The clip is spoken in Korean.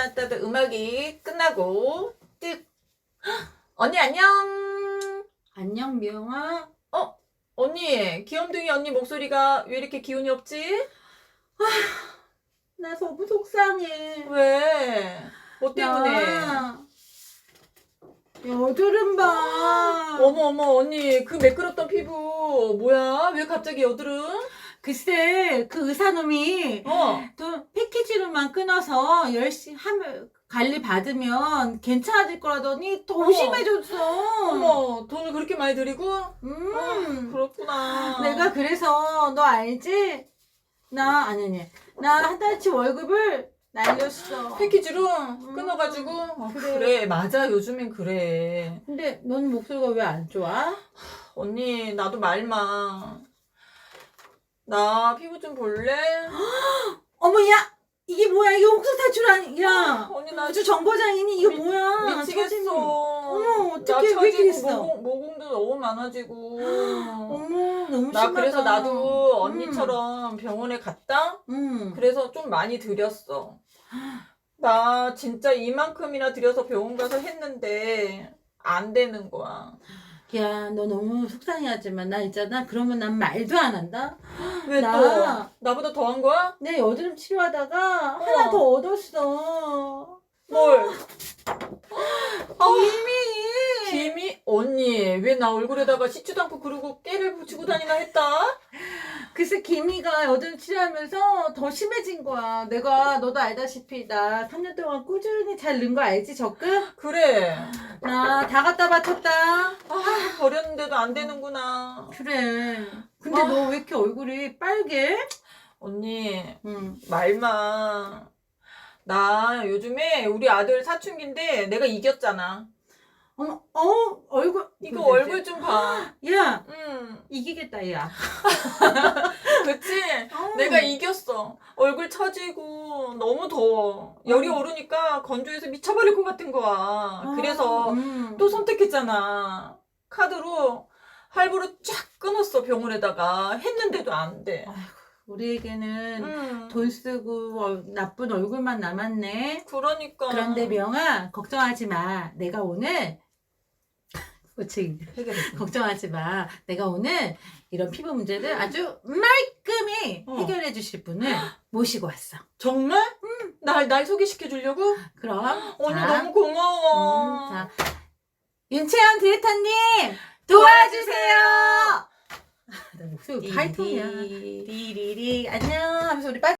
따따따따 음악이 끝나고 뜩 언니 안녕 안녕 미영아. 언니 귀염둥이 언니 목소리가 왜 이렇게 기운이 없지? 나 너무 속상해. 왜? 뭐 때문에? 나 여드름 봐. 어머 어머 언니 그 매끄럽던 피부 뭐야? 왜 갑자기 여드름? 글쎄 그 의사놈이 어 또 패키지로만 끊어서 열심히 하면 관리 받으면 괜찮아질 거라더니 더 어머. 심해졌어. 어머 돈을 그렇게 많이 들이고? 음. 그렇구나 내가 그래서 너 알지? 나 아니 아니 나 한 달치 월급을 날렸어. 패키지로 끊어가지고 어, 그래. 그래 맞아 요즘엔 그래 근데 넌 목소리가 왜 안 좋아? 언니 나도 말마 나 피부 좀 볼래? 어머야 이게 뭐야 이게 옥수수 탈출 아니야? 언니 나 아주 정거장이니 이거 미- 뭐야? 미치겠어. 어머, 나 어떡해, 왜 이렇게 처지고 됐어? 모공, 모공도 너무 많아지고 어머 너무 나 심하다. 그래서 나도 언니처럼 병원에 갔다? 음. 그래서 좀 많이 들였어 나 진짜 이만큼이나 들여서 병원 가서 했는데 안 되는 거야 야, 너 너무 속상해하지만 나 있잖아. 그러면 난 말도 안 한다. 왜 나- 또? 나보다 더한 거야? 내 여드름 치료하다가 하나 더 얻었어. 뭘? 이미. 김이? 언니 왜 나 얼굴에다가 씻지도 않고 그러고 깨를 붙이고 다니나 했다? 글쎄 김이가 여드름 치료하면서 더 심해진 거야. 내가 너도 알다시피 나 3년 동안 꾸준히 잘 넣은 거 알지 적금? 그래 나 다 갖다 바쳤다. 아안 되는구나 그래. 근데 아. 너 왜 이렇게 얼굴이 빨개? 언니 응. 말마 나 요즘에 우리 아들 사춘기인데 내가 이겼잖아 어머, 어 얼굴 이거? 얼굴 좀 봐 야 응 이기겠다 야. 그치? 어. 내가 이겼어 얼굴 처지고 너무 더워 열이 음. 오르니까 건조해서 미쳐버릴 것 같은 거야 그래서 음. 또 선택했잖아 카드로 할부로 쫙 끊었어 병원에다가 했는데도 안 돼 우리에게는 응. 돈 쓰고 어, 나쁜 얼굴만 남았네. 그러니까 그런데 명아 걱정하지 마. 내가 오늘 그치 해결했어 걱정하지 마. 내가 오늘 이런 피부 문제를 아주 말끔히 어. 해결해 주실 분을 모시고 왔어. 정말? 날, 날 소개시켜 주려고? 그럼 언니 자, 너무 고마워. 음, 자 윤채연 디레터님 도와주세요. 나 목소리 하이톤이야. 리리리 안녕 하면서 우리 빠